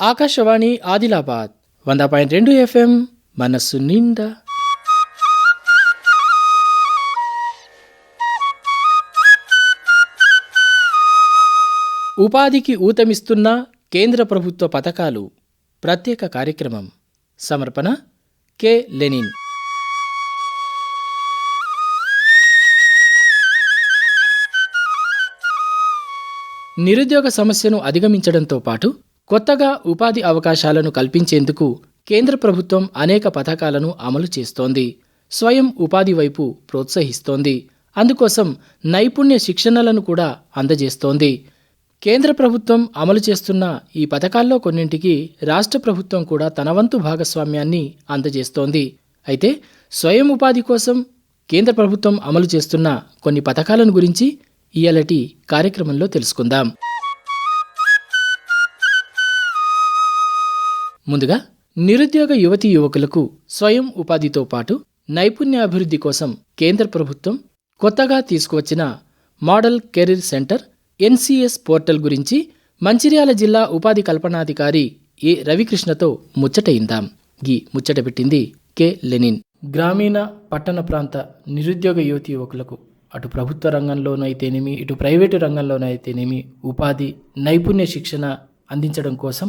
ఆకాశవాణి ఆదిలాబాద్ వంద పాయింట్ రెండు ఎఫ్ఎం మనస్సు నిండా. ఉపాధికి ఊతమిస్తున్న కేంద్ర ప్రభుత్వ పథకాలు ప్రత్యేక కార్యక్రమం. సమర్పణ కె. లెనిన్. నిరుద్యోగ సమస్యను అధిగమించడంతో పాటు కొత్తగా ఉపాధి అవకాశాలను కల్పించేందుకు కేంద్ర ప్రభుత్వం అనేక పథకాలను అమలు చేస్తోంది. స్వయం ఉపాధి వైపు ప్రోత్సహిస్తోంది. అందుకోసం నైపుణ్య శిక్షణలను కూడా అందజేస్తోంది. కేంద్ర ప్రభుత్వం అమలు చేస్తున్న ఈ పథకాల్లో కొన్నింటికి రాష్ట్ర ప్రభుత్వం కూడా తన వంతు భాగస్వామ్యాన్ని అందజేస్తోంది. అయితే స్వయం ఉపాధి కోసం కేంద్ర ప్రభుత్వం అమలు చేస్తున్న కొన్ని పథకాలను గురించి ఇయలటి కార్యక్రమంలో తెలుసుకుందాం. ముందుగా నిరుద్యోగ యువతీ యువకులకు స్వయం ఉపాధితో పాటు నైపుణ్యాభివృద్ధి కోసం కేంద్ర ప్రభుత్వం కొత్తగా తీసుకువచ్చిన model career center NCS portal గురించి మంచిర్యాల జిల్లా ఉపాధి కల్పనాధికారి ఏ రవికృష్ణతో ముచ్చటయిందాం గీ ముచ్చట పెట్టింది కె లెనిన్. గ్రామీణ పట్టణ ప్రాంత నిరుద్యోగ యువతి యువకులకు అటు ప్రభుత్వ రంగంలోనైతేనేమి ఇటు ప్రైవేటు రంగంలోనైతేనేమి ఉపాధి నైపుణ్య శిక్షణ అందించడం కోసం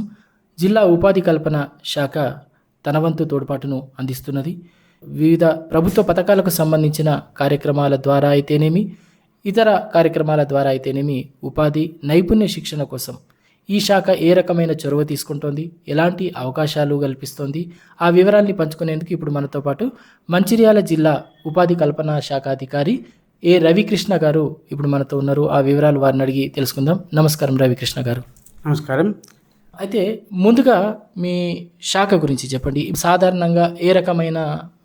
జిల్లా ఉపాధి కల్పన శాఖ తన వంతు తోడ్పాటును అందిస్తున్నది. వివిధ ప్రభుత్వ పథకాలకు సంబంధించిన కార్యక్రమాల ద్వారా అయితేనేమి ఇతర కార్యక్రమాల ద్వారా అయితేనేమి ఉపాధి నైపుణ్య శిక్షణ కోసం ఈ శాఖ ఏ రకమైన చొరవ తీసుకుంటోంది ఎలాంటి అవకాశాలు కల్పిస్తోంది ఆ వివరాల్ని పంచుకునేందుకు ఇప్పుడు మనతో పాటు మంచిర్యాల జిల్లా ఉపాధి కల్పన శాఖ అధికారి ఏ రవికృష్ణ గారు ఇప్పుడు మనతో ఉన్నారు. ఆ వివరాలు వారిని అడిగి తెలుసుకుందాం. నమస్కారం రవికృష్ణ గారు. నమస్కారం. అయితే ముందుగా మీ శాఖ గురించి చెప్పండి. సాధారణంగా ఏ రకమైన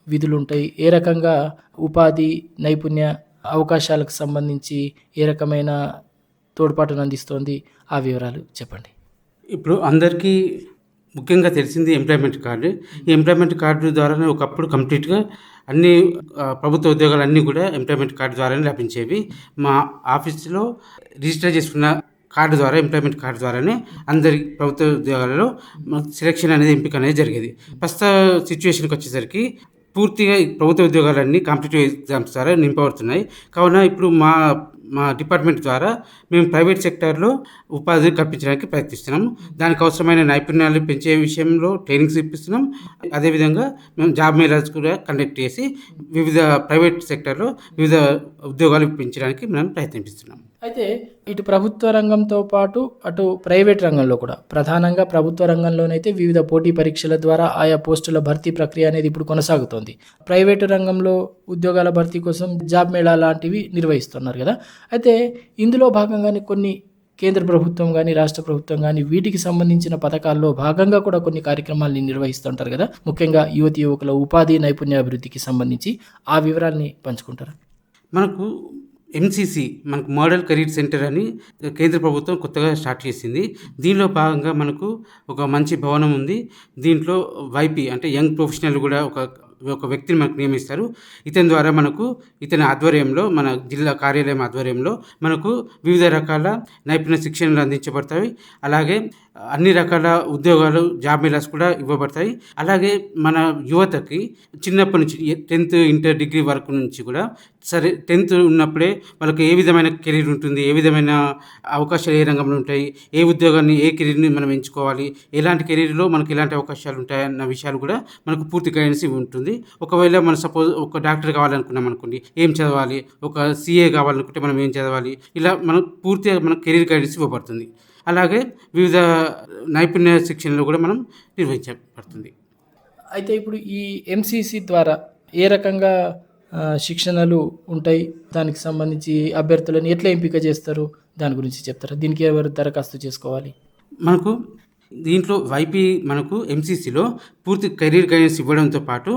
విధులు ఉంటాయి? ఏ రకంగా ఉపాధి నైపుణ్య అవకాశాలకు సంబంధించి ఏ రకమైన తోడ్పాటును అందిస్తోంది? ఆ వివరాలు చెప్పండి. ఇప్పుడు అందరికీ ముఖ్యంగా తెలిసింది ఎంప్లాయ్మెంట్ కార్డు. ఈ ఎంప్లాయ్మెంట్ కార్డు ద్వారానే ఒకప్పుడు కంప్లీట్గా అన్ని ప్రభుత్వ ఉద్యోగాలు అన్నీ కూడా ఎంప్లాయ్మెంట్ కార్డు ద్వారానే లభించేవి. మా ఆఫీస్లో రిజిస్టర్ చేసుకున్న కార్డు ద్వారా ఎంప్లాయ్మెంట్ కార్డు ద్వారానే అందరి ప్రభుత్వ ఉద్యోగాలలో సెలెక్షన్ అనేది ఎంపిక అనేది జరిగేది. ప్రస్తుత సిచ్యువేషన్కి వచ్చేసరికి పూర్తిగా ప్రభుత్వ ఉద్యోగాలన్నీ కాంపిటేటివ్ ఎగ్జామ్స్ ద్వారా నింపబడుతున్నాయి. కావున ఇప్పుడు మా మా డిపార్ట్మెంట్ ద్వారా మేము ప్రైవేట్ సెక్టార్లో ఉపాధి కల్పించడానికి ప్రయత్నిస్తున్నాం దానికి అవసరమైన నైపుణ్యాలు పెంచే విషయంలో ట్రైనింగ్స్ ఇప్పిస్తున్నాం. అదేవిధంగా మేము జాబ్ మేళాస్ కూడా కండక్ట్ చేసి వివిధ ప్రైవేట్ సెక్టార్లో వివిధ ఉద్యోగాలు పెంచడానికి మనం ప్రయత్నిస్తున్నాం. అయితే ఇటు ప్రభుత్వ రంగంతో పాటు అటు ప్రైవేట్ రంగంలో కూడా. ప్రధానంగా ప్రభుత్వ రంగంలోనైతే వివిధ పోటీ పరీక్షల ద్వారా ఆయా పోస్టుల భర్తీ ప్రక్రియ అనేది ఇప్పుడు కొనసాగుతోంది. ప్రైవేటు రంగంలో ఉద్యోగాల భర్తీ కోసం జాబ్ మేళా లాంటివి నిర్వహిస్తున్నారు కదా. అయితే ఇందులో భాగంగానే కొన్ని కేంద్ర ప్రభుత్వం కానీ రాష్ట్ర ప్రభుత్వం కానీ వీటికి సంబంధించిన పథకాల్లో భాగంగా కూడా కొన్ని కార్యక్రమాలని నిర్వహిస్తుంటారు కదా. ముఖ్యంగా యువతి యువకుల ఉపాధి నైపుణ్యాభివృద్ధికి సంబంధించి ఆ వివరాల్ని పంచుకుంటారు? మనకు ఎంసీసీ మనకు మోడల్ కెరీర్ సెంటర్ అని కేంద్ర ప్రభుత్వం కొత్తగా స్టార్ట్ చేసింది. దీనిలో భాగంగా మనకు ఒక మంచి భవనం ఉంది. దీంట్లో వైపీ అంటే యంగ్ ప్రొఫెషనల్ కూడా ఒక ఒక వ్యక్తిని మనకు నియమిస్తారు. ఇతని ద్వారా మనకు ఇతని ఆధ్వర్యంలో మన జిల్లా కార్యాలయం ఆధ్వర్యంలో మనకు వివిధ రకాల నైపుణ్య శిక్షణలు అందించబడతాయి. అలాగే అన్ని రకాల ఉద్యోగాలు జాబ్ మేళాస్ కూడా ఇవ్వబడతాయి. అలాగే మన యువతకి చిన్నప్పటి నుంచి టెన్త్ ఇంటర్ డిగ్రీ వరకు నుంచి కూడా సరే టెన్త్ ఉన్నప్పుడే వాళ్ళకి ఏ విధమైన కెరీర్ ఉంటుంది ఏ విధమైన అవకాశాలు ఏ రంగంలో ఉంటాయి ఏ ఉద్యోగాన్ని ఏ కెరీర్ని మనం ఎంచుకోవాలి ఎలాంటి కెరీర్లో మనకి ఎలాంటి అవకాశాలు ఉంటాయి అన్న విషయాలు కూడా మనకు పూర్తి గైడెన్స్ ఉంటుంది. ఒకవేళ మనం సపోజ్ ఒక డాక్టర్ కావాలనుకున్నాం అనుకోండి ఏం చదవాలి ఒక సీఏ కావాలనుకుంటే మనం ఏం చదవాలి ఇలా మనం పూర్తిగా మన కెరీర్ గైడెన్స్ ఇవ్వబడుతుంది. అలాగే వివిధ నైపుణ్య శిక్షణలు కూడా మనం నిర్వహించబడుతుంది. అయితే ఇప్పుడు ఈ ఎంసీసీ ద్వారా ఏ రకంగా శిక్షణలు ఉంటాయి. దానికి సంబంధించి అభ్యర్థులను ఎట్లా ఎంపిక చేస్తారు? దాని గురించి చెప్తారా? దీనికి ఎవరు దరఖాస్తు చేసుకోవాలి? మనకు దీంట్లో వైపీ మనకు ఎంసీసీలో పూర్తి కెరీర్ గైడెన్స్ ఇవ్వడంతో పాటు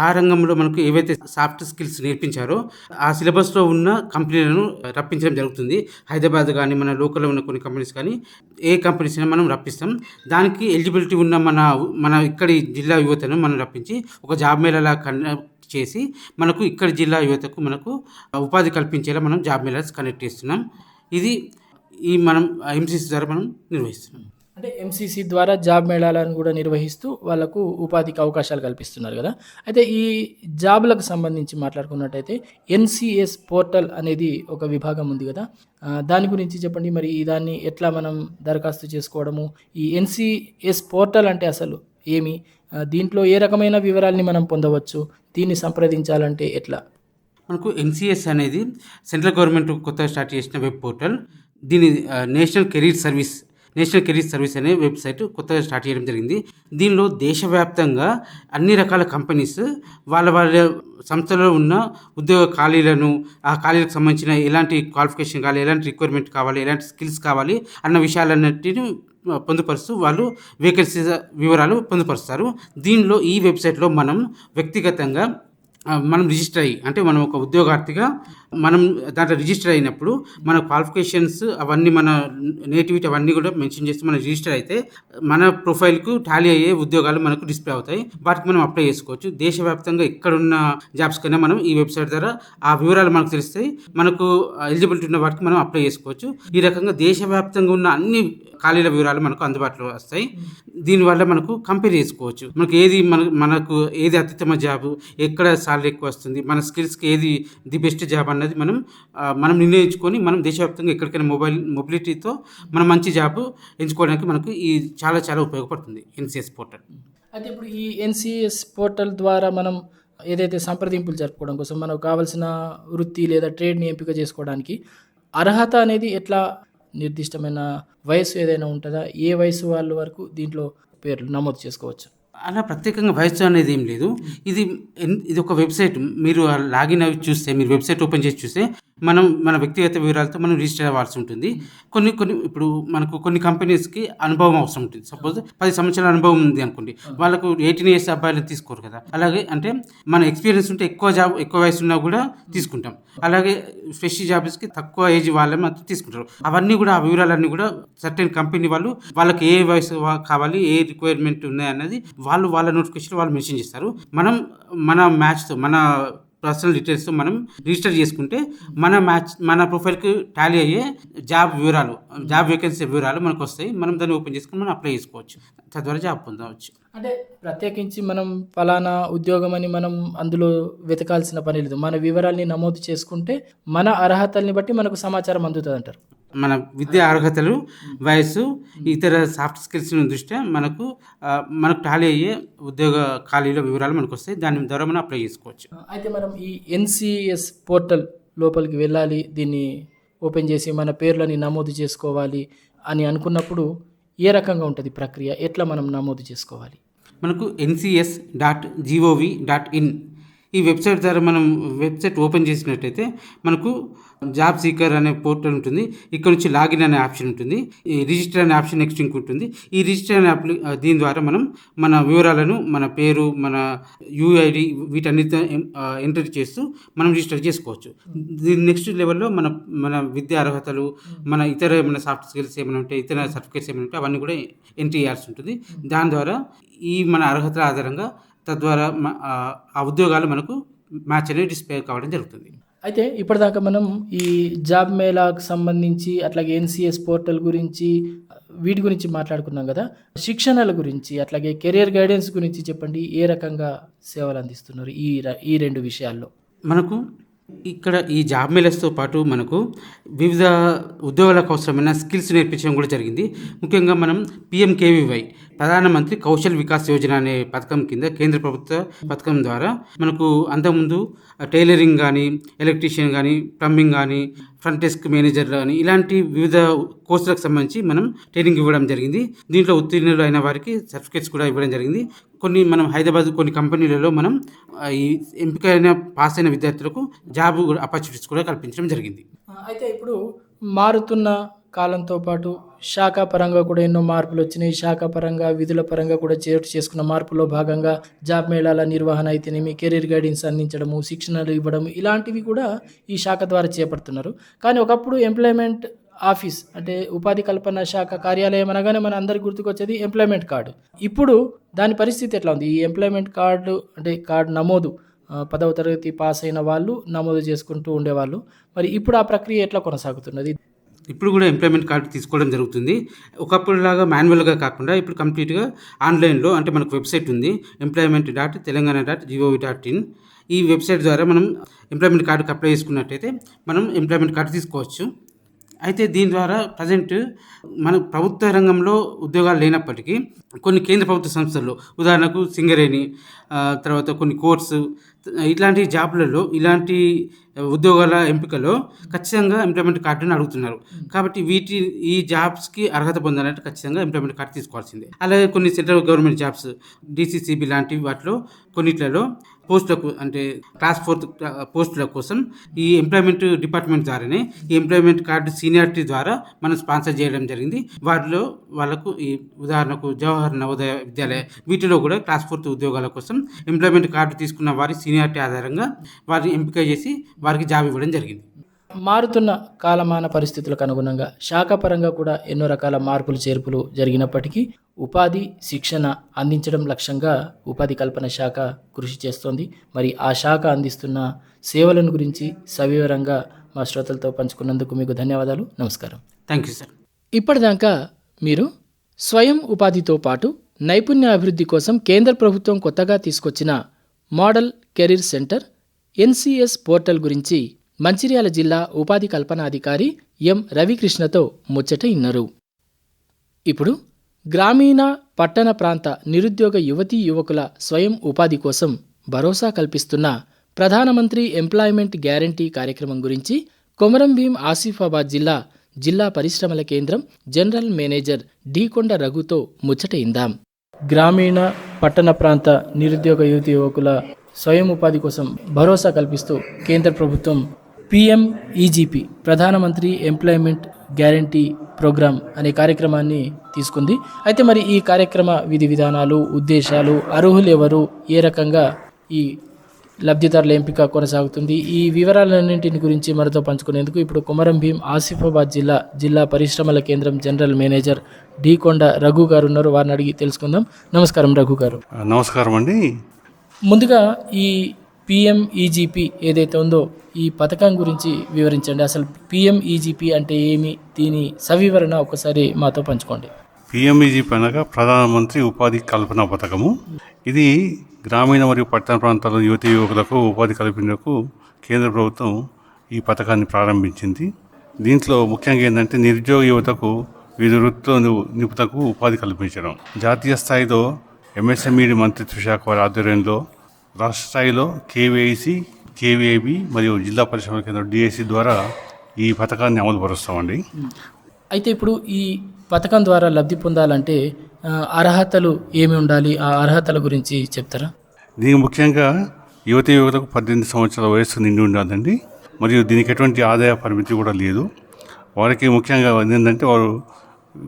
ఆ రంగంలో మనకు ఏవైతే సాఫ్ట్ స్కిల్స్ నేర్పించారో ఆ సిలబస్లో ఉన్న కంపెనీలను రప్పించడం జరుగుతుంది. హైదరాబాద్ కానీ మన లోకల్లో ఉన్న కొన్ని కంపెనీస్ కానీ ఏ కంపెనీస్ అయినా మనం రప్పిస్తాం. దానికి ఎలిజిబిలిటీ ఉన్న మన మన ఇక్కడి జిల్లా యువతను మనం రప్పించి ఒక జాబ్ మేళలా కండక్ట్ చేసి మనకు ఇక్కడ జిల్లా యువతకు మనకు ఉపాధి కల్పించేలా మనం జాబ్ మేళాస్ కనెక్ట్ చేస్తున్నాం. ఇది ఈ మనం ఎంసీసీ ద్వారా మనం నిర్వహిస్తున్నాం. అంటే ఎంసీసీ ద్వారా జాబ్ మేళాలను కూడా నిర్వహిస్తూ వాళ్ళకు ఉపాధికి అవకాశాలు కల్పిస్తున్నారు కదా. అయితే ఈ జాబ్లకు సంబంధించి మాట్లాడుకున్నట్టయితే ఎన్సిఎస్ పోర్టల్ అనేది ఒక విభాగం ఉంది కదా. దాని గురించి చెప్పండి. మరి దాన్ని ఎట్లా మనం దరఖాస్తు చేసుకోవడము? ఈ ఎన్సిఎస్ పోర్టల్ అంటే అసలు ఏమి? దీంట్లో ఏ రకమైన వివరాల్ని మనం పొందవచ్చు? దీన్ని సంప్రదించాలంటే ఎట్లా? మనకు ఎన్సిఎస్ అనేది సెంట్రల్ గవర్నమెంట్ కొత్తగా స్టార్ట్ చేసిన వెబ్ పోర్టల్. దీని national career service national career service అనే వెబ్సైట్ కొత్తగా స్టార్ట్ చేయడం జరిగింది. దీనిలో దేశవ్యాప్తంగా అన్ని రకాల కంపెనీస్ వాళ్ళ వాళ్ళ సంస్థలో ఉన్న ఉద్యోగ ఖాళీలను ఆ ఖాళీలకు సంబంధించిన ఎలాంటి క్వాలిఫికేషన్ కావాలి ఎలాంటి రిక్వైర్మెంట్ కావాలి ఎలాంటి స్కిల్స్ కావాలి అన్న విషయాలన్నిటిని పొందుపరుస్తూ వాళ్ళు వేకెన్సీ వివరాలు పొందుపరుస్తారు. దీనిలో ఈ వెబ్సైట్లో మనం వ్యక్తిగతంగా మనం రిజిస్టర్ అయ్యి అంటే మనం ఒక ఉద్యోగార్థిగా మనం దాంట్లో రిజిస్టర్ అయినప్పుడు మన క్వాలిఫికేషన్స్ అవన్నీ మన నేటివిటీ అవన్నీ కూడా మెన్షన్ చేసి మనం రిజిస్టర్ అయితే మన ప్రొఫైల్కు టాలీ అయ్యే ఉద్యోగాలు మనకు డిస్ప్లే అవుతాయి. వాటికి మనం అప్లై చేసుకోవచ్చు. దేశవ్యాప్తంగా ఎక్కడున్న జాబ్స్ కన్నా మనం ఈ వెబ్సైట్ ద్వారా ఆ వివరాలు మనకు తెలుస్తాయి. మనకు ఎలిజిబిలిటీ ఉన్న వాటికి మనం అప్లై చేసుకోవచ్చు. ఈ రకంగా దేశవ్యాప్తంగా ఉన్న అన్ని ఖాళీల వివరాలు మనకు అందుబాటులో వస్తాయి. దీనివల్ల మనకు కంపేర్ చేసుకోవచ్చు. మనకు ఏది మన మనకు ఏది అత్యుత్తమ జాబ్ ఎక్కడ సాలరీ ఎక్కువ వస్తుంది మన స్కిల్స్కి ఏది ది బెస్ట్ జాబ్ అన్నది మనం మనం నిర్ణయించుకొని మనం దేశవ్యాప్తంగా ఎక్కడికైనా మొబైల్ మొబిలిటీతో మనం మంచి జాబ్ ఎంచుకోవడానికి మనకు ఈ చాలా చాలా ఉపయోగపడుతుంది. ఎన్సిఎస్ పోర్టల్ అయితే ఇప్పుడు ఈ ఎన్సిఎస్ పోర్టల్ ద్వారా మనం ఏదైతే సంప్రదింపులు జరుపుకోవడం కోసం మనకు కావాల్సిన వృత్తి లేదా ట్రేడ్ని ఎంపిక చేసుకోవడానికి అర్హత అనేది ఎట్లా నిర్దిష్టమైన వయసు ఏదైనా ఉంటుందా? ఏ వయసు వాళ్ళ వరకు దీంట్లో పేర్లు నమోదు చేసుకోవచ్చు? అలా ప్రత్యేకంగా వయసు అనేది ఏం లేదు. ఇది ఇది ఒక వెబ్సైట్. మీరు లాగిన్ అవి చూస్తే మీరు వెబ్సైట్ ఓపెన్ చేసి చూస్తే మనం మన వ్యక్తిగత వివరాలతో మనం రిజిస్టర్ అవ్వాల్సి ఉంటుంది. కొన్ని కొన్ని ఇప్పుడు మనకు కొన్ని కంపెనీస్కి అనుభవం అవసరం ఉంటుంది. సపోజ్ పది సంవత్సరాల అనుభవం ఉంది అనుకోండి. వాళ్ళకు ఎయిటీన్ ఇయర్స్ అబ్బాయిలు తీసుకోరు కదా. అలాగే అంటే మన ఎక్స్పీరియన్స్ ఉంటే ఎక్కువ జాబ్ ఎక్కువ వయసు ఉన్నా కూడా తీసుకుంటాం. అలాగే ఫ్రెష్ జాబ్స్కి తక్కువ ఏజ్ వాళ్ళని మాత్రం తీసుకుంటారు. అవన్నీ కూడా ఆ వివరాలన్నీ కూడా సర్టెన్ కంపెనీ వాళ్ళు వాళ్ళకి ఏ వయసు కావాలి ఏ రిక్వైర్మెంట్ ఉన్నాయి అనేది వాళ్ళు వాళ్ళ నోటిఫికేషన్ వాళ్ళు మెన్షన్ చేస్తారు. మనం మన మ్యాచ్తో మన పర్సనల్ డీటెయిల్స్తో మనం రిజిస్టర్ చేసుకుంటే మన మ్యాచ్ మన ప్రొఫైల్కి టాలీ అయ్యే జాబ్ వివరాలు జాబ్ వేకెన్సీ వివరాలు మనకు వస్తాయి. మనం దాన్ని ఓపెన్ చేసుకుని మనం అప్లై చేసుకోవచ్చు. తద్వారా జాబ్ పొందవచ్చు. అంటే ప్రత్యేకించి మనం ఫలానా ఉద్యోగం అని మనం అందులో వెతకాల్సిన పని లేదు. మన వివరాల్ని నమోదు చేసుకుంటే మన అర్హతల్ని బట్టి మనకు సమాచారం అందుతుంది అంటారు మన విద్యా అర్హతలు వయస్సు ఇతర సాఫ్ట్ స్కిల్స్ దృష్ట్యా మనకు మనకు టాలీ అయ్యే ఉద్యోగ ఖాళీల వివరాలు మనకు వస్తాయి దాని ద్వారా మనం అప్లై చేసుకోవచ్చు. అయితే మనం ఈ ఎన్సిఎస్ పోర్టల్ లోపలికి వెళ్ళాలి దీన్ని ఓపెన్ చేసి మన పేర్లని నమోదు చేసుకోవాలి అని అనుకున్నప్పుడు ఏ రకంగా ఉంటుంది ప్రక్రియ? ఎట్లా మనం నమోదు చేసుకోవాలి? మనకు NCS dot G O V dot in ఈ వెబ్సైట్ ద్వారా మనం వెబ్సైట్ ఓపెన్ చేసినట్టయితే మనకు జాబ్ సీకర్ అనే పోర్టల్ ఉంటుంది. ఇక్కడ నుంచి లాగిన్ అనే ఆప్షన్ ఉంటుంది. ఈ రిజిస్టర్ అనే ఆప్షన్ నెక్స్ట్ ఇంకుంటుంది ఈ రిజిస్టర్ అనే అప్లి దీని ద్వారా మనం మన వివరాలను మన పేరు మన యూఐడి వీటన్నిటితో ఎంటర్ చేస్తూ మనం రిజిస్టర్ చేసుకోవచ్చు. దీని నెక్స్ట్ లెవెల్లో మన మన విద్యా అర్హతలు మన ఇతర ఏమైనా సాఫ్ట్ స్కిల్స్ ఏమైనా ఉంటే ఇతర సర్టిఫికేట్స్ ఏమైనా ఉంటే అవన్నీ కూడా ఎంట్రీ చేయాల్సి ఉంటుంది. దాని ద్వారా ఈ మన అర్హతల ఆధారంగా తద్వారా మ- ఆ ఉద్యోగాలు మనకు మ్యాచ్ అనేవి డిస్ప్లే కావడం జరుగుతుంది. అయితే ఇప్పటిదాకా మనం ఈ జాబ్ మేళాకు సంబంధించి అట్లాగే ఎన్సిఎస్ పోర్టల్ గురించి వీటి గురించి మాట్లాడుకున్నాం కదా. శిక్షణల గురించి అట్లాగే కెరియర్ గైడెన్స్ గురించి చెప్పండి. ఏ రకంగా సేవలు అందిస్తున్నారు ఈ ఈ రెండు విషయాల్లో? మనకు ఇక్కడ ఈ జాబ్ మేళస్తో పాటు మనకు వివిధ ఉద్యోగాలకు అవసరమైన స్కిల్స్ నేర్పించడం కూడా జరిగింది. ముఖ్యంగా మనం పిఎంకేవివై ప్రధానమంత్రి కౌశల్ వికాస్ యోజన అనే పథకం కింద కేంద్ర ప్రభుత్వ పథకం ద్వారా మనకు అంతకుముందు టైలరింగ్ కానీ ఎలక్ట్రీషియన్ కానీ ప్లంబింగ్ కానీ ఫ్రంట్ డెస్క్ మేనేజర్ కానీ ఇలాంటి వివిధ కోర్సులకు సంబంధించి మనం ట్రైనింగ్ ఇవ్వడం జరిగింది. దీంట్లో ఉత్తీర్ణులు అయిన వారికి సర్టిఫికేట్స్ కూడా ఇవ్వడం జరిగింది. కొన్ని మనం హైదరాబాద్ కొన్ని కంపెనీలలో మనం ఈ ఎంపికైన పాస్ అయిన విద్యార్థులకు జాబ్ ఆపర్చునిటీస్ కూడా కల్పించడం జరిగింది. అయితే ఇప్పుడు మారుతున్న కాలంతో పాటు శాఖ పరంగా కూడా ఎన్నో మార్పులు వచ్చినాయి. శాఖ పరంగా విధుల పరంగా కూడా చేటు చేసుకున్న మార్పులో భాగంగా జాబ్ మేళాల నిర్వహణ అయితేనేమి కెరీర్ గైడెన్స్ అందించడము శిక్షణలు ఇవ్వడం ఇలాంటివి కూడా ఈ శాఖ ద్వారా చేపడుతున్నారు. కానీ ఒకప్పుడు ఎంప్లాయ్మెంట్ ఆఫీస్ అంటే ఉపాధి కల్పన శాఖ కార్యాలయం అనగానే మన అందరికి గుర్తుకొచ్చేది ఎంప్లాయ్మెంట్ కార్డు. ఇప్పుడు దాని పరిస్థితి ఎట్లా ఉంది? ఈ ఎంప్లాయ్మెంట్ కార్డు అంటే కార్డు నమోదు పదవ తరగతి పాస్ అయిన వాళ్ళు నమోదు చేసుకుంటూ ఉండేవాళ్ళు. మరి ఇప్పుడు ఆ ప్రక్రియ ఎట్లా కొనసాగుతున్నది? ఇప్పుడు కూడా ఎంప్లాయ్మెంట్ కార్డు తీసుకోవడం జరుగుతుంది. ఒకప్పుడులాగా మాన్యువల్గా కాకుండా ఇప్పుడు కంప్లీట్గా ఆన్లైన్లో అంటే మనకు వెబ్సైట్ ఉంది employment dot Telangana dot G O V dot in. ఈ వెబ్సైట్ ద్వారా మనం ఎంప్లాయ్మెంట్ కార్డుకి అప్లై చేసుకున్నట్టయితే మనం ఎంప్లాయ్మెంట్ కార్డు తీసుకోవచ్చు. అయితే దీని ద్వారా ప్రజెంట్ మన ప్రభుత్వ రంగంలో ఉద్యోగాలు లేనప్పటికీ కొన్ని కేంద్ర ప్రభుత్వ సంస్థల్లో ఉదాహరణకు సింగరేణి తర్వాత కొన్ని కోర్సు ఇట్లాంటి జాబ్లలో ఇలాంటి ఉద్యోగాల ఎంపికలో ఖచ్చితంగా ఎంప్లాయ్మెంట్ కార్డుని అడుగుతున్నారు. కాబట్టి వీటి ఈ జాబ్స్కి అర్హత పొందాలంటే ఖచ్చితంగా ఎంప్లాయ్మెంట్ కార్డు తీసుకోవాల్సిందే. అలాగే కొన్ని సెంట్రల్ గవర్నమెంట్ జాబ్స్ డీసీసీబీ లాంటి వాటిలో కొన్నిట్లలో పోస్టులకు అంటే క్లాస్ ఫోర్త్ పోస్టుల కోసం ఈ ఎంప్లాయ్మెంట్ డిపార్ట్మెంట్ ద్వారానే ఈ ఎంప్లాయ్మెంట్ కార్డు సీనియారిటీ ద్వారా మనం స్పాన్సర్ చేయడం జరిగింది. వాటిలో వాళ్ళకు ఈ ఉదాహరణకు జవహర్ నవోదయ విద్యాలయ వీటిలో కూడా క్లాస్ ఫోర్త్ ఉద్యోగాల కోసం ఎంప్లాయ్మెంట్ కార్డు తీసుకున్న వారి సీనియారిటీ ఆధారంగా వారిని ఎంపిక చేసి వారికి జాబ్ ఇవ్వడం జరిగింది. మారుతున్న కాలమాన పరిస్థితులకు అనుగుణంగా శాఖపరంగా కూడా ఎన్నో రకాల మార్పులు చేర్పులు జరిగినప్పటికీ ఉపాధి శిక్షణ అందించడం లక్ష్యంగా ఉపాధి కల్పన శాఖ కృషి చేస్తోంది. మరి ఆ శాఖ అందిస్తున్న సేవలను గురించి సవివరంగా మా శ్రోతలతో పంచుకున్నందుకు మీకు ధన్యవాదాలు. నమస్కారం. థ్యాంక్ యూ సార్ ఇప్పటిదాకా మీరు స్వయం ఉపాధితో పాటు నైపుణ్య అభివృద్ధి కోసం కేంద్ర ప్రభుత్వం కొత్తగా తీసుకొచ్చిన model career center NCS portal గురించి మంచిర్యాల జిల్లా ఉపాధి కల్పనాధికారి ఎం రవికృష్ణతో ముచ్చట ఇన్నారు. ఇప్పుడు గ్రామీణ పట్టణ ప్రాంత నిరుద్యోగ యువతీ యువకుల స్వయం ఉపాధి కోసం భరోసా కల్పిస్తున్న ప్రధానమంత్రి ఎంప్లాయ్మెంట్ గ్యారంటీ కార్యక్రమం గురించి కొమరం భీం ఆసిఫాబాద్ జిల్లా జిల్లా పరిశ్రమల కేంద్రం జనరల్ మేనేజర్ ఢీకొండ రఘుతో ముచ్చట ఇందాం. గ్రామీణ పట్టణ ప్రాంత నిరుద్యోగ యువతి యువకుల స్వయం ఉపాధి కోసం భరోసా కల్పిస్తూ కేంద్ర ప్రభుత్వం పిఎం ఈజీపీ ప్రధానమంత్రి ఎంప్లాయ్మెంట్ గ్యారంటీ ప్రోగ్రామ్ అనే కార్యక్రమాన్ని తీసుకుంది. అయితే మరి ఈ కార్యక్రమ విధి విధానాలు ఉద్దేశాలు అర్హులు ఎవరు ఏ రకంగా ఈ లబ్ధిదారుల ఎంపిక కొనసాగుతుంది ఈ వివరాలన్నింటిని గురించి మనతో పంచుకునేందుకు ఇప్పుడు కుమరం భీం ఆసిఫాబాద్ జిల్లా జిల్లా పరిశ్రమల కేంద్రం జనరల్ మేనేజర్ డి కొండ రఘు గారు ఉన్నారు. వారిని అడిగి తెలుసుకుందాం. నమస్కారం రఘు గారు. నమస్కారం అండి. ముందుగా ఈ పిఎంఈజీపీ ఏదైతే ఉందో ఈ పథకం గురించి వివరించండి. అసలు పిఎంఈజీపీ అంటే ఏమి? దీని సవివరణ ఒకసారి మాతో పంచుకోండి. పిఎంఈజీపీ అనగా ప్రధానమంత్రి ఉపాధి కల్పన పథకము. ఇది గ్రామీణ మరియు పట్టణ ప్రాంతాల్లో యువతి యువకులకు ఉపాధి కల్పించేందుకు కేంద్ర ప్రభుత్వం ఈ పథకాన్ని ప్రారంభించింది. దీంట్లో ముఖ్యంగా ఏంటంటే నిరుద్యోగ యువతకు వివిధ వృత్తుల నిపుణకు ఉపాధి కల్పించడం. జాతీయ స్థాయిలో ఎంఎస్ఎంఈడి మంత్రిత్వ శాఖ వారి ఆధ్వర్యంలో రాష్ట్ర స్థాయిలో కేవీఐసి కేవీఐబి మరియు జిల్లా పరిశ్రమల కేంద్రం డిఎస్సి ద్వారా ఈ పథకాన్ని అమలు పరుస్తామండి అయితే ఇప్పుడు ఈ పథకం ద్వారా లబ్ధి పొందాలంటే అర్హతలు ఏమి ఉండాలి? ఆ అర్హతల గురించి చెప్తారా? దీనికి ముఖ్యంగా యువతి యువతకు పద్దెనిమిది సంవత్సరాల వయస్సు నిండి ఉండాలండి. మరియు దీనికి ఎటువంటి ఆదాయ పరిమితి కూడా లేదు. వారికి ముఖ్యంగా ఏంటంటే వారు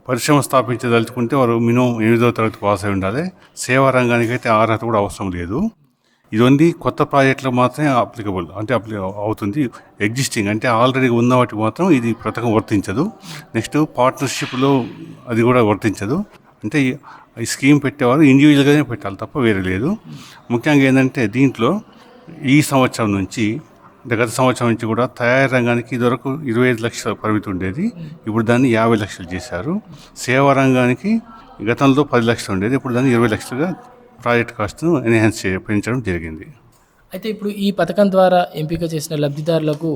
పరిశ్రమ స్థాపించదలుచుకుంటే వారు మినిమం ఎనిమిదవ తరగతి పాస్ అయి ఉండాలి. సేవా రంగానికి అయితే అర్హత కూడా అవసరం లేదు. ఇది కొత్త ప్రాజెక్టులకు మాత్రమే అప్లికబుల్ అంటే అప్లి అవుతుంది. ఎగ్జిస్టింగ్ అంటే ఆల్రెడీ ఉన్న వాటికి మాత్రం ఇది పథకం వర్తించదు. నెక్స్ట్ పార్ట్నర్షిప్లో అది కూడా వర్తించదు. అంటే ఈ- ఈ స్కీమ్ పెట్టేవారు ఇండివిజువల్గానే పెట్టాలి తప్ప వేరే లేదు. ముఖ్యంగా ఏంటంటే దీంట్లో ఈ సంవత్సరం నుంచి అంటే గత సంవత్సరం నుంచి కూడా తయారీ రంగానికి ఇదివరకు ఇరవై ఐదు లక్షల పరిమితి ఉండేది. ఇప్పుడు దాన్ని యాభై లక్షలు చేశారు. సేవా రంగానికి గతంలో పది లక్షలు ఉండేది. ఇప్పుడు దాన్ని ఇరవై లక్షలుగా ప్రాజెక్ట్ కాస్ట్ను ఎన్హాన్స్ చే పెంచడం జరిగింది. అయితే ఇప్పుడు ఈ పథకం ద్వారా ఎంపిక చేసిన లబ్ధిదారులకు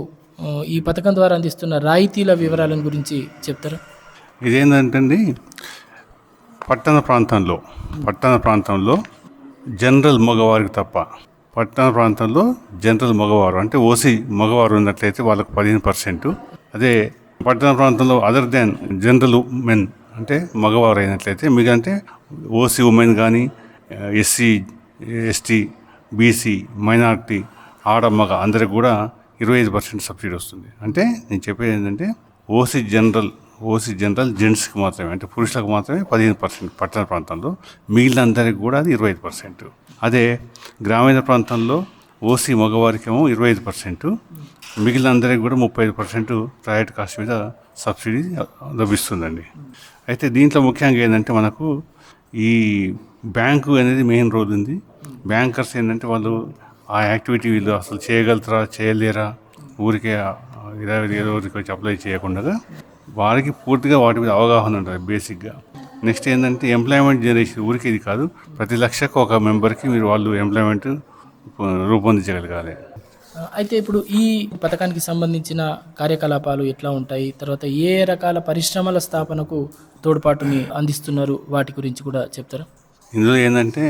ఈ పథకం ద్వారా అందిస్తున్న రాయితీల వివరాలను గురించి చెప్తారా? ఇదేంటంటే పట్టణ ప్రాంతంలో పట్టణ ప్రాంతంలో జనరల్ మగవారికి తప్ప పట్టణ ప్రాంతంలో జనరల్ మగవారు అంటే ఓసీ మగవారు ఉన్నట్లయితే వాళ్ళకు పదిహేను పర్సెంట్. అదే పట్టణ ప్రాంతంలో అదర్ దాన్ జనరల్ ఉమెన్ అంటే మగవారు అయినట్లయితే మీకు అంటే ఓసీ ఉమెన్ కానీ ఎస్సీ ఎస్టీ బీసీ మైనారిటీ ఆడ మగ అందరికి కూడా ఇరవై ఐదు పర్సెంట్ సబ్సిడీ వస్తుంది. అంటే నేను చెప్పేది ఏంటంటే ఓసీ జనరల్ ఓసీ జనరల్ జెంట్స్కి మాత్రమే అంటే పురుషులకు మాత్రమే పదిహేను పర్సెంట్ పట్టణ ప్రాంతంలో మిగిలిన అందరికి కూడా అది ఇరవై ఐదు పర్సెంట్. అదే గ్రామీణ ప్రాంతంలో ఓసీ మగవారికేమో ఇరవై ఐదు పర్సెంట్ మిగిలినందరికి కూడా ముప్పై ఐదు పర్సెంట్ ప్రైవేట్ కాస్ట్ మీద సబ్సిడీ లభిస్తుందండి. అయితే దీంట్లో ముఖ్యంగా ఏంటంటే మనకు ఈ బ్యాంకు అనేది మెయిన్ రోల్ ఉంది. బ్యాంకర్స్ ఏంటంటే వాళ్ళు ఆ యాక్టివిటీ వీళ్ళు అసలు చేయగలుగుతారా చేయలేరా ఊరికే ఏదో ఊరికి వచ్చి అప్లై చేయకుండా వారికి పూర్తిగా వాటి మీద అవగాహన ఉంటుంది బేసిక్గా. నెక్స్ట్ ఏంటంటే ఎంప్లాయ్మెంట్ జనరేషన్ ఊరికి ఇది కాదు ప్రతి లక్షకు ఒక మెంబర్కి మీరు వాళ్ళు ఎంప్లాయ్మెంట్ రూపొందించగలగాలి. అయితే ఇప్పుడు ఈ పథకానికి సంబంధించిన కార్యకలాపాలు ఎట్లా ఉంటాయి? తర్వాత ఏ రకాల పరిశ్రమల స్థాపనకు తోడ్పాటుని అందిస్తున్నారు? వాటి గురించి కూడా చెప్తారా? ఇందులో ఏంటంటే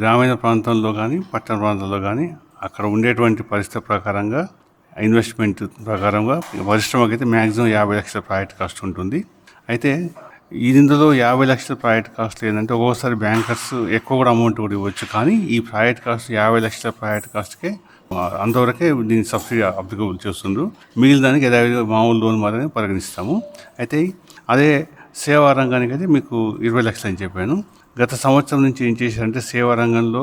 గ్రామీణ ప్రాంతంలో కానీ పట్టణ ప్రాంతాల్లో కానీ అక్కడ ఉండేటువంటి పరిస్థితి ప్రకారంగా ఇన్వెస్ట్మెంట్ ప్రకారంగా పరిశ్రమకి అయితే మ్యాక్సిమం యాభై లక్షల ప్రాజెక్ట్ కాస్ట్ ఉంటుంది. అయితే ఇందులో యాభై లక్షల ప్రాజెక్ట్ కాస్ట్ ఏంటంటే ఒక్కోసారి బ్యాంకర్స్ ఎక్కువ కూడా అమౌంట్ కూడా ఇవ్వచ్చు. కానీ ఈ ప్రాజెక్ట్ కాస్ట్ యాభై లక్షల ప్రాజెక్ట్ కాస్ట్కే అంతవరకే దీన్ని సబ్సిడీ అప్లికబుల్ చేస్తుండ్రు. మిగిలిన దానికి యథావిధిగా మామూలు లోన్ మాత్రమే పరిగణిస్తాము. అయితే అదే సేవా రంగానికి అయితే మీకు ఇరవై లక్షలు అని చెప్పాను. గత సంవత్సరం నుంచి ఏం చేశారంటే సేవా రంగంలో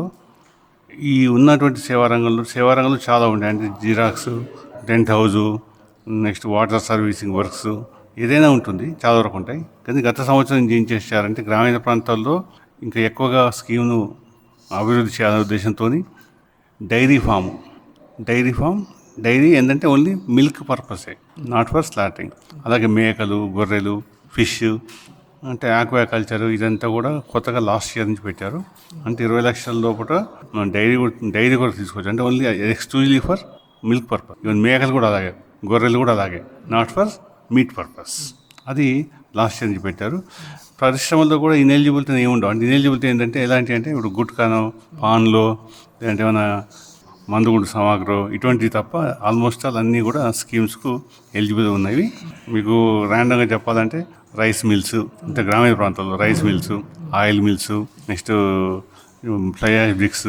ఈ ఉన్నటువంటి సేవా రంగంలో సేవా రంగంలో చాలా ఉంటాయి అంటే xerox tent house next water servicing works ఏదైనా ఉంటుంది చాలా వరకు ఉంటాయి. కానీ గత సంవత్సరం నుంచి ఏం చేశారంటే గ్రామీణ ప్రాంతాల్లో ఇంకా ఎక్కువగా స్కీమ్ను అభివృద్ధి చేయాలనే ఉద్దేశంతో dairy farm dairy farm dairy ఏంటంటే ఓన్లీ మిల్క్ పర్పసే నాట్ ఫర్ స్లాటింగ్. అలాగే మేకలు గొర్రెలు ఫిష్ అంటే ఆక్వాకల్చర్ ఇదంతా కూడా కొత్తగా లాస్ట్ ఇయర్ నుంచి పెట్టారు. అంటే ఇరవై లక్షల లోపల మనం డైరీ కూడా డైరీ కూడా తీసుకోవచ్చు. అంటే only exclusively for milk purpose. Even మేకలు కూడా అలాగే గొర్రెలు కూడా అలాగే. నాట్ ఫర్ మీట్ పర్పస్ అది లాస్ట్ ఇయర్ నుంచి పెట్టారు. పరిశ్రమల్లో కూడా ఇనెలిజిబిలిటీ ఏముండవు అంటే ఇనెలిజిబిలిటీ ఏంటంటే ఎలాంటి అంటే ఇప్పుడు గుట్కానో పాన్లో లేదంటే ఏమైనా మందుగుండు సమాగ్రో ఇటువంటివి తప్ప ఆల్మోస్ట్ ఆల్ అన్నీ కూడా స్కీమ్స్కు ఎలిజిబుల్ ఉన్నవి మీకు ర్యాండమ్గా చెప్పాలంటే రైస్ మిల్స్ అంటే గ్రామీణ ప్రాంతాల్లో rice mills oil mills next fly bricks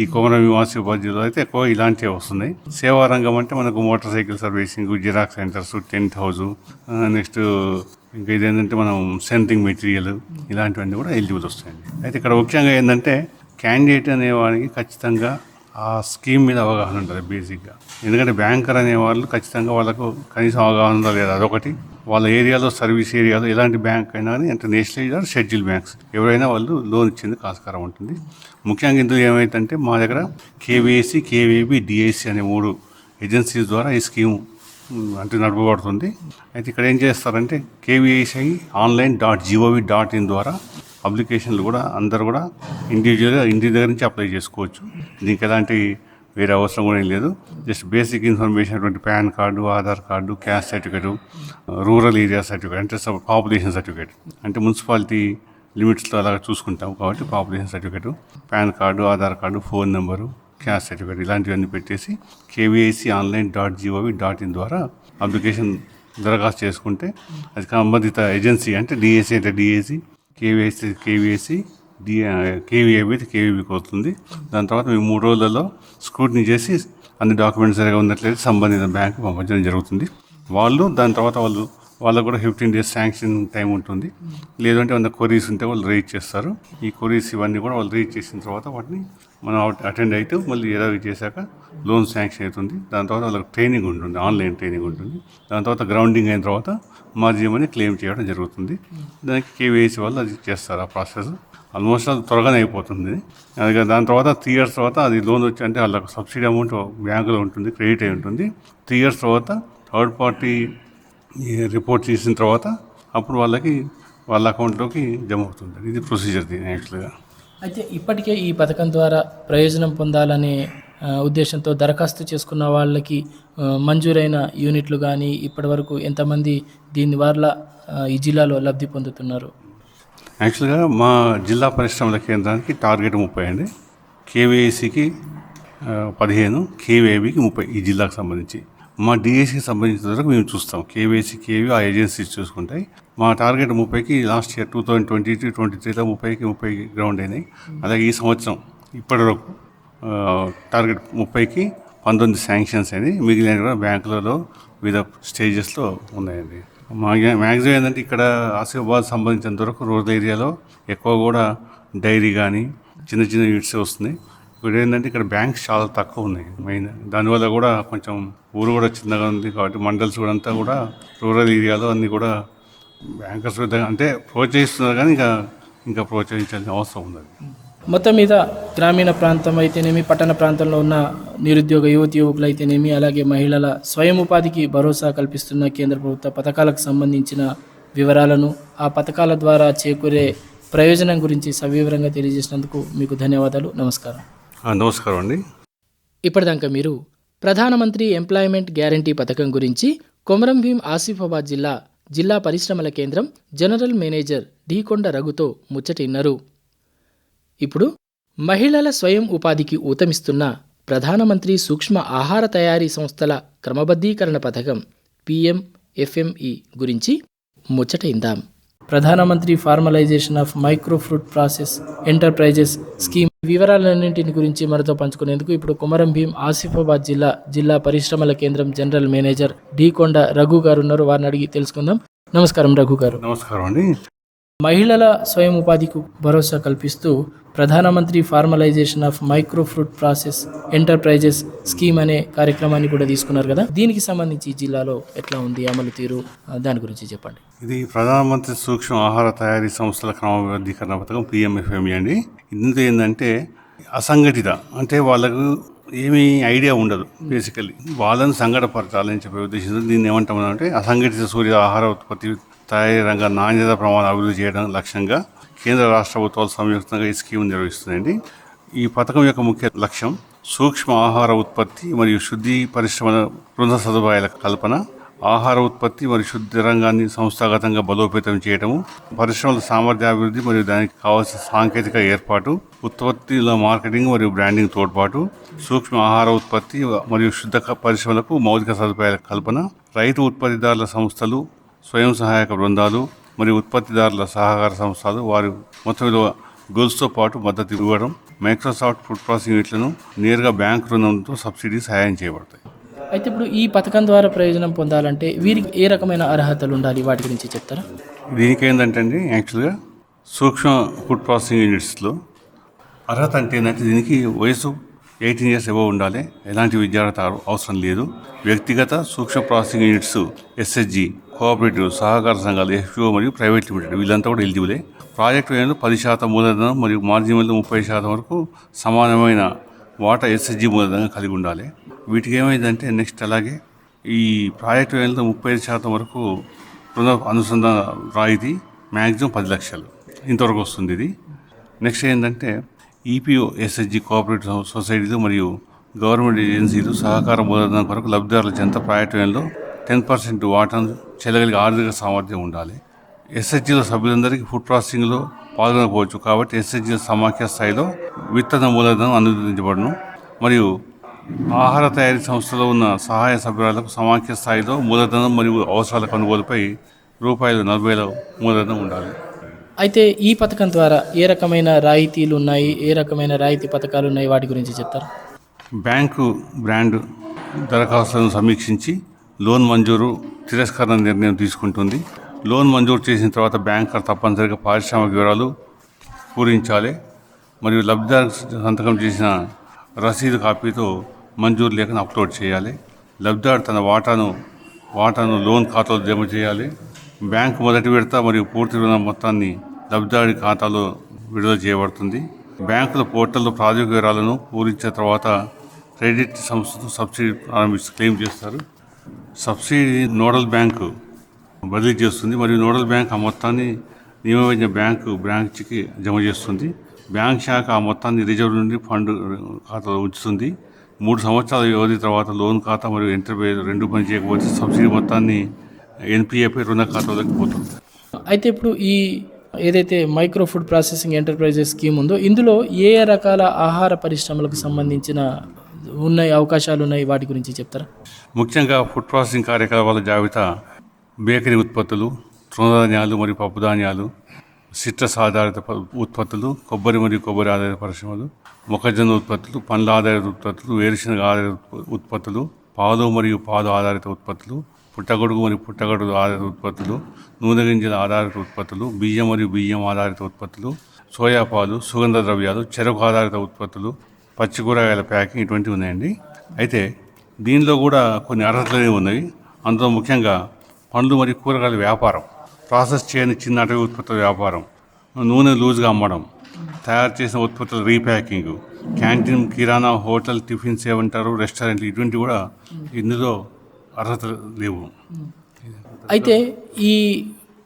ఈ కొమరం విమాసి ఉపాధ్యాయులు అయితే ఎక్కువ ఇలాంటివి వస్తున్నాయి. సేవా రంగం అంటే మనకు motorcycle servicing xerox centres tent house next ఇంకా ఇదేంటంటే మనం సెంటింగ్ మెటీరియల్ ఇలాంటివన్నీ కూడా ఎలిజిబుల్ వస్తాయండి. అయితే ఇక్కడ ముఖ్యంగా ఏంటంటే క్యాండిడేట్ అనేవాడికి ఖచ్చితంగా ఆ స్కీమ్ మీద అవగాహన ఉంటుంది బేసిక్గా ఎందుకంటే బ్యాంకర్ అనేవాళ్ళు ఖచ్చితంగా వాళ్ళకు కనీసం అవగాహన ఉందా లేదా అదొకటి. వాళ్ళ ఏరియాలో సర్వీస్ ఏరియాలో ఎలాంటి బ్యాంక్ అయినా కానీ అంటే ఆర్ షెడ్యూల్ బ్యాంక్స్. ఎవరైనా వాళ్ళు లోన్ ఇచ్చేందుకు ఆస్కారం ఉంటుంది. ముఖ్యంగా ఇందులో ఏమైందంటే మా దగ్గర కేవీఏసీ కేవీబీ డిఏసీ అనే మూడు ఏజెన్సీస్ ద్వారా ఈ స్కీమ్ అంటే నడపబడుతుంది. అయితే ఇక్కడ ఏం చేస్తారంటే KVIC online dot gov dot in ద్వారా అప్లికేషన్లు కూడా అందరు కూడా ఇండివిజువల్గా ఇంటి దగ్గర నుంచి అప్లై చేసుకోవచ్చు. దీనికి ఎలాంటి వేరే అవసరం కూడా ఏం లేదు. జస్ట్ బేసిక్ ఇన్ఫర్మేషన్ అటువంటి PAN card Aadhaar card caste certificate rural area certificate అంటే పాపులేషన్ సర్టిఫికేట్. అంటే మున్సిపాలిటీ లిమిట్స్లో అలాగ చూసుకుంటాం కాబట్టి population certificate PAN card Aadhaar card phone number caste certificate ఇలాంటివన్నీ పెట్టేసి KVIC online dot GOV dot in ద్వారా అప్లికేషన్ దరఖాస్తు చేసుకుంటే అది సంబంధిత ఏజెన్సీ అంటే డిఏసీ అంటే DAC KVIC KVIC D KVIB అయితే కేవీబీకి వస్తుంది దాని తర్వాత మేము మూడు రోజులలో స్క్రూటినీ చేసి అన్ని డాక్యుమెంట్స్ సరిగా ఉన్నట్లయితే సంబంధిత బ్యాంకు పంపించడం జరుగుతుంది. వాళ్ళు దాని తర్వాత వాళ్ళు వాళ్ళకు కూడా ఫిఫ్టీన్ డేస్ శాంక్షన్ టైం ఉంటుంది. లేదంటే వంద కొరీస్ ఉంటే వాళ్ళు రీచ్ చేస్తారు. ఈ కొరీస్ ఇవన్నీ కూడా వాళ్ళు రీచ్ చేసిన తర్వాత వాటిని మనం అటెండ్ అయితే మళ్ళీ ఏదో చేశాక లోన్ శాంక్షన్ అవుతుంది. దాని తర్వాత వాళ్ళకి ట్రైనింగ్ ఉంటుంది ఆన్లైన్ ట్రైనింగ్ ఉంటుంది. దాని తర్వాత గ్రౌండింగ్ అయిన తర్వాత మార్జిన్ అని క్లెయిమ్ చేయడం జరుగుతుంది. దానికి కేవీఐసీ వాళ్ళు అది చేస్తారు ఆ ప్రాసెస్. ఆల్మోస్ట్ అది త్వరగానే అయిపోతుంది. అది దాని తర్వాత త్రీ ఇయర్స్ తర్వాత అది లోన్ వచ్చి అంటే వాళ్ళకి సబ్సిడీ అమౌంట్ బ్యాంకులో ఉంటుంది క్రెడిట్ అయి ఉంటుంది. త్రీ ఇయర్స్ తర్వాత థర్డ్ పార్టీ రిపోర్ట్ చేసిన తర్వాత అప్పుడు వాళ్ళకి వాళ్ళ అకౌంట్లోకి జమ అవుతుంది. ఇది ప్రొసీజర్ దీని యాక్చువల్గా. అయితే ఇప్పటికే ఈ పథకం ద్వారా ప్రయోజనం పొందాలనే ఉద్దేశంతో దరఖాస్తు చేసుకున్న వాళ్ళకి మంజూరైన యూనిట్లు కానీ ఇప్పటివరకు ఎంతమంది దీని వల్ల ఈ జిల్లాలో లబ్ధి పొందుతున్నారు? యాక్చువల్గా మా జిల్లా పరిశ్రమల కేంద్రానికి టార్గెట్ ముప్పై అండి. కేవీఐసికి పదిహేను కేవీఐబికి ముప్పై ఈ జిల్లాకు సంబంధించి. మా డిఎస్సికి సంబంధించిన వరకు మేము చూస్తాం. కేవీఐసి కేవీ ఆ ఏజెన్సీస్ చూసుకుంటాయి. మా టార్గెట్ ముప్పైకి last year two thousand twenty two twenty త్రీలో ముప్పైకి ముప్పై గ్రౌండ్ అయినాయి. అలాగే ఈ సంవత్సరం ఇప్పటి వరకు టార్గెట్ ముప్పైకి పంతొమ్మిది శాంక్షన్స్ అయినాయి. మిగిలిన కూడా బ్యాంకులలో వివిధ స్టేజెస్లో ఉన్నాయండి. మ్యాక్సిమం ఏంటంటే ఇక్కడ ఆసిఫాబాద్ సంబంధించినంత వరకు రూరల్ ఏరియాలో ఎక్కువ కూడా డైరీ కానీ చిన్న చిన్న యూనిట్స్ వస్తున్నాయి ఇప్పుడు ఏంటంటే ఇక్కడ బ్యాంక్స్ చాలా తక్కువ ఉన్నాయి. మెయిన్ దానివల్ల కూడా కొంచెం ఊరు కూడా చిన్నగా ఉంది కాబట్టి మండల్స్ కూడా అంతా కూడా రూరల్ ఏరియాలో అన్నీ కూడా బ్యాంకర్స్ అంటే ప్రోత్సహిస్తున్నారు కానీ ఇంకా ఇంకా ప్రోత్సహించాల్సిన అవసరం ఉంది మొత్తం మీద గ్రామీణ ప్రాంతం అయితేనేమి పట్టణ ప్రాంతంలో ఉన్న నిరుద్యోగ యువతి యువకులు అయితేనేమి అలాగే మహిళల స్వయం ఉపాధికి భరోసా కల్పిస్తున్న కేంద్ర ప్రభుత్వ పథకాలకు సంబంధించిన వివరాలను ఆ పథకాల ద్వారా చేకూరే ప్రయోజనం గురించి సవివరంగా తెలియజేసినందుకు మీకు ధన్యవాదాలు. నమస్కారం. నమస్కారం అండి. ఇప్పటిదాకా మీరు ప్రధానమంత్రి ఎంప్లాయ్మెంట్ గ్యారంటీ పథకం గురించి కొమరం భీం ఆసిఫాబాద్ జిల్లా జిల్లా పరిశ్రమల కేంద్రం జనరల్ మేనేజర్ ఢీకొండ రఘుతో ముచ్చటిన్నారు. ఇప్పుడు మహిళల స్వయం ఉపాధికి ఊతమిస్తున్న ప్రధానమంత్రి సూక్ష్మ ఆహార తయారీ సంస్థల క్రమబద్ధీకరణ పథకం పిఎం ఎఫ్ఎంఈ గురించి ముచ్చటైందాం. ప్రధానమంత్రి formalisation of micro fruit process enterprises scheme వివరాలన్నింటిని గురించి మనతో పంచుకునేందుకు ఇప్పుడు కుమరం భీం ఆసిఫాబాద్ జిల్లా జిల్లా పరిశ్రమల కేంద్రం జనరల్ మేనేజర్ డి కొండ రఘు గారు ఉన్నారు. వారిని అడిగి తెలుసుకుందాం. నమస్కారం రఘు గారు. నమస్కారం అండి. మహిళల స్వయం ఉపాధికి భరోసా కల్పిస్తూ ప్రధానమంత్రి formalisation of micro fruit process enterprises scheme అనే కార్యక్రమాన్ని కూడా తీసుకున్నారు కదా. దీనికి సంబంధించి జిల్లాలో ఎట్లా ఉంది అమలు తీరు? దాని గురించి చెప్పండి. ఇది ప్రధానమంత్రి సూక్ష్మ ఆహార తయారీ సంస్థల క్రమబద్ధీకరణ పథకం పిఎంఎఫ్ఎంఈ అండి. ఇందులో ఏంటంటే అసంఘటిత అంటే వాళ్ళకు ఏమీ ఐడియా ఉండదు బేసికల్లీ. వాళ్ళని సంఘటపరచాలని చెప్పే ఉద్దేశంతో దీన్ని ఏమంటాం అంటే అసంఘటిత సూర్య ఆహార ఉత్పత్తి తయారీ రంగ నాణ్యత ప్రమాణం అభివృద్ధి చేయడం లక్ష్యంగా కేంద్ర రాష్ట్ర ప్రభుత్వాలు సంయుక్తంగా ఈ స్కీమ్ నిర్వహిస్తుందండి ఈ పథకం యొక్క ముఖ్య లక్ష్యం సూక్ష్మ ఆహార ఉత్పత్తి మరియు శుద్ధి పరిశ్రమల బృంద సదుపాయాల కల్పన ఆహార ఉత్పత్తి మరియు శుద్ధి రంగాన్ని సంస్థాగతంగా బలోపేతం చేయడము పరిశ్రమల సామర్థ్యాభివృద్ధి మరియు దానికి కావాల్సిన సాంకేతిక ఏర్పాటు ఉత్పత్తిలో మార్కెటింగ్ మరియు బ్రాండింగ్ తోడ్పాటు సూక్ష్మ ఆహార ఉత్పత్తి మరియు శుద్ధ పరిశ్రమలకు మౌలిక సదుపాయాల కల్పన రైతు ఉత్పత్తిదారుల సంస్థలు స్వయం సహాయక బృందాలు మరియు ఉత్పత్తిదారుల సహకార సంస్థలు వారి మొత్తం విలువ గోల్స్తో పాటు మద్దతు ఇవ్వడం మైక్రోసాఫ్ట్ ఫుడ్ ప్రాసెసింగ్ యూనిట్లను నేరుగా బ్యాంక్ రుణంతో సబ్సిడీ సహాయం చేయబడతాయి. అయితే ఇప్పుడు ఈ పథకం ద్వారా ప్రయోజనం పొందాలంటే వీరికి ఏ రకమైన అర్హతలు ఉండాలి? వాటి గురించి చెప్తారా? దీనికి ఏంటంటే అండి యాక్చువల్గా సూక్ష్మ ఫుడ్ ప్రాసెసింగ్ యూనిట్స్లో అర్హత అంటే ఏంటంటే దీనికి వయసు ఎయిటీన్ ఇయర్స్ ఎబో ఉండాలి. ఎలాంటి విద్యార్హత అవసరం లేదు. వ్యక్తిగత సూక్ష్మ ప్రాసెసింగ్ యూనిట్స్ ఎస్ఎస్జి కోఆపరేటివ్ సహకార సంఘాలు ఎఫ్పిఓ మరియు ప్రైవేట్ లిమిటెడ్ వీళ్ళంతా కూడా ఎలిజిబులే. ప్రాజెక్టు వ్యయంలో పది శాతం మూలధనం మరియు మార్జిన్ ముప్పై శాతం వరకు సమానమైన వాటా ఎస్ఎస్జి మూలధనం కలిగి ఉండాలి. వీటికి ఏమైందంటే నెక్స్ట్ అలాగే ఈ ప్రాజెక్టు వ్యయంలో ముప్పై ఐదు శాతం వరకు రుణ అనుసంధాన రాయితీ మ్యాక్సిమం పది లక్షలు. ఇంతవరకు వస్తుంది ఇది. నెక్స్ట్ ఏంటంటే ఈపీఓ ఎస్ఎస్జి కోఆపరేటివ్ సొసైటీలు మరియు గవర్నమెంట్ ఏజెన్సీలు సహకార మూలధనం కొరకు లబ్ధిదారుల చెంత ప్రాయటంలో టెన్ పర్సెంట్ వాటాను చెల్లగలిగే ఆర్థిక సామర్థ్యం ఉండాలి. ఎస్హెచ్జిలో సభ్యులందరికీ ఫుడ్ ప్రాసెసింగ్లో పాల్గొనకపోవచ్చు కాబట్టి ఎస్హెచ్జి సమాఖ్య స్థాయిలో విత్తన మూలధనం అనుమతించబడును. మరియు ఆహార తయారీ సంస్థలో ఉన్న సహాయ సభ్యురాలకు సమాఖ్య స్థాయిలో మూలధనం మరియు అవసరాల కొనుగోలుపై రూపాయలు నలభై మూలధనం ఉండాలి. అయితే ఈ పథకం ద్వారా ఏ రకమైన రాయితీలు ఉన్నాయి? ఏ రకమైన రాయితీ పథకాలు ఉన్నాయి? వాటి గురించి చెప్తారా? బ్యాంకు బ్రాండ్ దరఖాస్తులను సమీక్షించి లోన్ మంజూరు తిరస్కరణ నిర్ణయం తీసుకుంటుంది. లోన్ మంజూరు చేసిన తర్వాత బ్యాంకర్ తప్పనిసరిగా పారిశ్రామిక వివరాలు పూరించాలి. మరియు లబ్ధిదారు సంతకం చేసిన రసీదు కాపీతో మంజూరు లేఖను అప్లోడ్ చేయాలి. లబ్ధిదారు తన వాటాను వాటాను లోన్ ఖాతాలో జమ చేయాలి. బ్యాంకు మొదటి విడత మరియు పూర్తి రుణ మొత్తాన్ని లబ్ధిదారుడి ఖాతాలో విడుదల చేయబడుతుంది. బ్యాంకుల పోర్టల్లో ప్రాజెక్టు వివరాలను పూరించిన తర్వాత క్రెడిట్ సంస్థతో సబ్సిడీ ప్రారంభించి క్లెయిమ్ చేస్తారు. సబ్సిడీ నోడల్ బ్యాంకు బదిలీ చేస్తుంది. మరియు నోడల్ బ్యాంక్ ఆ మొత్తాన్ని నియమించిన బ్యాంకు బ్రాంచ్కి జమ చేస్తుంది. బ్యాంక్ శాఖ ఆ మొత్తాన్ని రిజర్వ్ నుండి ఫండ్ ఖాతాలో ఉంచుతుంది. మూడు సంవత్సరాల వ్యవధి తర్వాత లోన్ ఖాతా మరియు ఎంటర్ప్రైజ్ రెండు పని చేయకపోతే సబ్సిడీ మొత్తాన్ని ఎన్పిఏపై రుణ ఖాతాలోకి పోతుంది. అయితే ఇప్పుడు ఈ ఏదైతే micro food processing enterprises scheme ఉందో ఇందులో ఏ ఏ రకాల ఆహార పరిశ్రమలకు సంబంధించిన ఉన్నాయి అవకాశాలు ఉన్నాయి వాటి గురించి చెప్తారా? ముఖ్యంగా ఫుడ్ ప్రాసెసింగ్ కార్యకలాపాల జాబితా బేకరీ ఉత్పత్తులు తృణధాన్యాలు మరియు పప్పుధాన్యాలు సిట్రస్ ఆధారిత ఉత్పత్తులు కొబ్బరి మరియు కొబ్బరి ఆధారిత పరిశ్రమలు మొక్కజొన్న ఉత్పత్తులు పండ్ల ఆధారిత ఉత్పత్తులు వేరుశనగ ఆధారిత ఉత్పత్తులు పాలు మరియు పాలు ఆధారిత ఉత్పత్తులు పుట్టగొడుగు మరియు పుట్టగొడుగు ఆధారిత ఉత్పత్తులు నూనె గింజల ఆధారిత ఉత్పత్తులు బియ్యం మరియు బియ్యం ఆధారిత ఉత్పత్తులు సోయా పాలు సుగంధ ద్రవ్యాలు చెరకు ఆధారిత ఉత్పత్తులు పచ్చి కూరగాయల ప్యాకింగ్ ఇటువంటివి ఉన్నాయండి. అయితే దీనిలో కూడా కొన్ని అర్హతలు అనేవి ఉన్నాయి. అందులో ముఖ్యంగా పండ్లు మరియు కూరగాయల వ్యాపారం ప్రాసెస్ చేయని చిన్న అటవీ ఉత్పత్తుల వ్యాపారం నూనె లూజ్గా అమ్మడం తయారు చేసిన ఉత్పత్తుల repacking canteen kirana hotel tiffins ఏమంటారు రెస్టారెంట్లు ఇటువంటి కూడా ఇందులో అర్హత లేవు. అయితే ఈ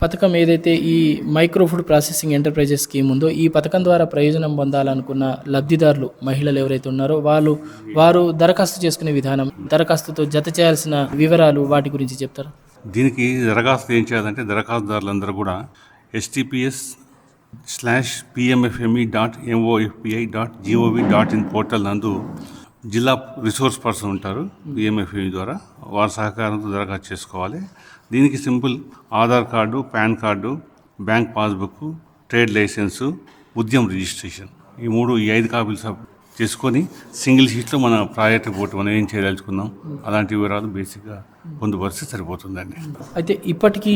పథకం ఏదైతే ఈ micro food processing enterprises scheme ఉందో ఈ పథకం ద్వారా ప్రయోజనం పొందాలనుకున్న లబ్ధిదారులు మహిళలు ఎవరైతే ఉన్నారో వాళ్ళు వారు దరఖాస్తు చేసుకునే విధానం దరఖాస్తుతో జత చేయాల్సిన వివరాలు వాటి గురించి చెప్తారు? దీనికి దరఖాస్తు ఏం చేయాలంటే దరఖాస్తుదారులందరూ కూడా STPS slash PMFME dot MOFPI dot gov dot in portal నందు జిల్లా రిసోర్స్ పర్సన్ ఉంటారు పిఎంఎఫ్ఎంఈ ద్వారా. వారి సహకారంతో దరఖాస్తు చేసుకోవాలి. దీనికి simple Aadhaar card PAN card bank passbook trade licence Udyam registration. ఈ మూడు ఈ ఐదు కాపీలు చేసుకొని సింగిల్ షీట్లో మన ప్రాజెక్ట్ పోటీ మనం ఏం చేయదలుచుకున్నాం? అలాంటి వివరాలు బేసిక్గా పొందుపరిస్తే సరిపోతుందండి. అయితే ఇప్పటికీ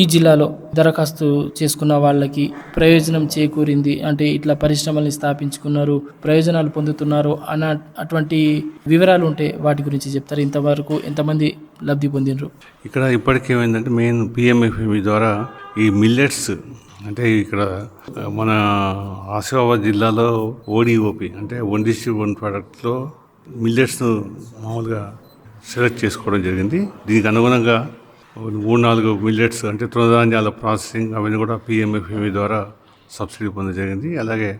ఈ జిల్లాలో దరఖాస్తు చేసుకున్న వాళ్ళకి ప్రయోజనం చేకూరింది. అంటే ఇట్లా పరిశ్రమల్ని స్థాపించుకున్నారు ప్రయోజనాలు పొందుతున్నారు అన్న అటువంటి వివరాలు ఉంటే వాటి గురించి చెప్తారు. ఇంతవరకు ఎంతమంది లబ్ధి పొందినరు ఇక్కడ ఇప్పటికే ఏమైందంటే మెయిన్ పిఎంఎఫ్ఎంఈ ద్వారా ఈ మిల్లెట్స్ అంటే ఇక్కడ మన ఆసిఫాబాద్ జిల్లాలో ఓడిఓపి అంటే వన్ డిస్ట్రిక్ట్ వన్ ప్రోడక్ట్లో మిల్లెట్స్ మామూలుగా సెలెక్ట్ చేసుకోవడం జరిగింది. దీనికి అనుగుణంగా మూడు నాలుగు మిల్లెట్స్ అంటే తృణధాన్యాల ప్రాసెసింగ్ అవన్నీ కూడా పిఎంఎఫ్ఎంఈ ద్వారా సబ్సిడీ పొందడం జరిగింది. అలాగే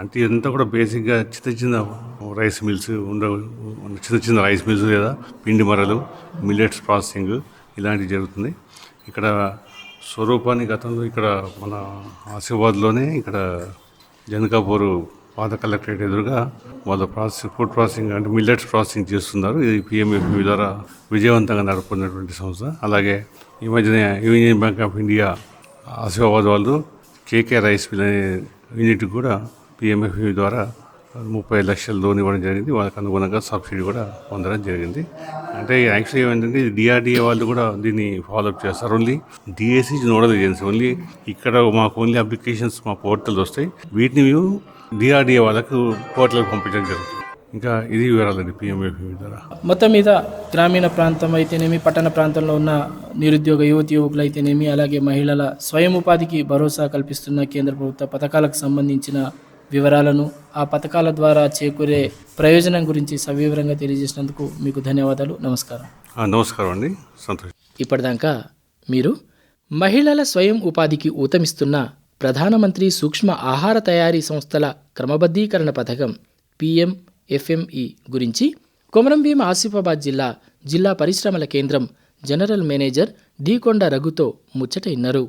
అంటే ఇదంతా కూడా బేసిక్గా చిన్న చిన్న రైస్ మిల్స్ ఉండ చిన్న చిన్న రైస్ మిల్స్ లేదా పిండి మరలు మిల్లెట్స్ ప్రాసెసింగ్ ఇలాంటివి జరుగుతుంది. ఇక్కడ స్వరూపాన్ని గతంలో ఇక్కడ మన ఆసిఫాబాద్లోనే ఇక్కడ జనకాపూర్ పాత కలెక్టరేట్ ఎదురుగా వాళ్ళ ప్రాసెస్ ఫుడ్ ప్రాసెసింగ్ అంటే మిల్లెట్స్ ప్రాసెసింగ్ చేస్తున్నారు. ఇది పిఎంఎఫ్ఈ ద్వారా విజయవంతంగా నడుపుకున్నటువంటి సంస్థ. అలాగే ఈ మధ్యన Union Bank of India Asifabad వాళ్ళు కేకే రైస్ మిల్ అనే యూనిట్ కూడా పిఎంఎఫ్ఈ ద్వారా ముప్పై లక్షల లోన్ ఇవ్వడం జరిగింది. వాళ్ళకి అనుగుణంగా సబ్సిడీ కూడా పొందడం జరిగింది. అంటే యాక్చువల్లీ ఏమైందంటే డిఆర్డిఏ వాళ్ళు కూడా దీన్ని ఫాలోఅప్ చేస్తారు. Only DSC nodal agency only ఇక్కడ మాకు ఓన్లీ అప్లికేషన్స్ మా పోర్టల్ వస్తాయి. వీటిని మేము డిఆర్డిఏ వాళ్ళకు పోర్టల్కి పంపించడం జరుగుతుంది. ఇంకా ఇది వివరాలండి పిఎంఎఫ్ఈ ద్వారా మొత్తం మీద గ్రామీణ ప్రాంతం అయితేనేమి పట్టణ ప్రాంతంలో ఉన్న నిరుద్యోగ యువతి యువకులు అయితేనేమి అలాగే మహిళల స్వయం ఉపాధికి భరోసా కల్పిస్తున్న కేంద్ర ప్రభుత్వ పథకాలకు సంబంధించిన వివరాలను ఆ పథకాల ద్వారా చేకూరే ప్రయోజనం గురించి సవివరంగా తెలియజేసినందుకు మీకు ధన్యవాదాలు. నమస్కారం. నమస్కారం అండి. సంతోషం. ఇప్పటిదాకా మీరు మహిళల స్వయం ఉపాధికి ఊతమిస్తున్న ప్రధానమంత్రి సూక్ష్మ ఆహార తయారీ సంస్థల క్రమబద్ధీకరణ పథకం పిఎం ఎఫ్ఎంఈ గురించి కొమరంభీం ఆసిఫాబాద్ జిల్లా జిల్లా పరిశ్రమల కేంద్రం జనరల్ మేనేజర్ డీకొండ రఘుతో ముచ్చట ఇన్నారు.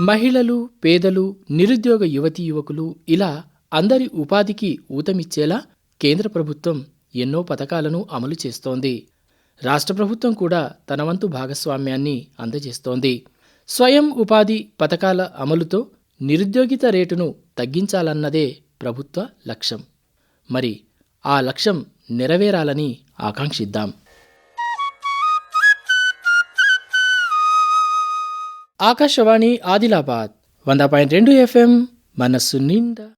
మహిళలు పేదలు నిరుద్యోగ యువతీ యువకులు ఇలా అందరి ఉపాధికి ఊతమిచ్చేలా కేంద్ర ప్రభుత్వం ఎన్నో పథకాలను అమలు చేస్తోంది. రాష్ట్ర ప్రభుత్వం కూడా తన వంతు భాగస్వామ్యాన్ని అందజేస్తోంది. స్వయం ఉపాధి పథకాల అమలుతో నిరుద్యోగిత రేటును తగ్గించాలన్నదే ప్రభుత్వ లక్ష్యం. మరి ఆ లక్ష్యం నెరవేరాలని ఆకాంక్షిద్దాం. ఆకాశవాణి ఆదిలాబాద్ వంద పాయింట్ రెండు ఎఫ్ఎం మనస్సు నిండా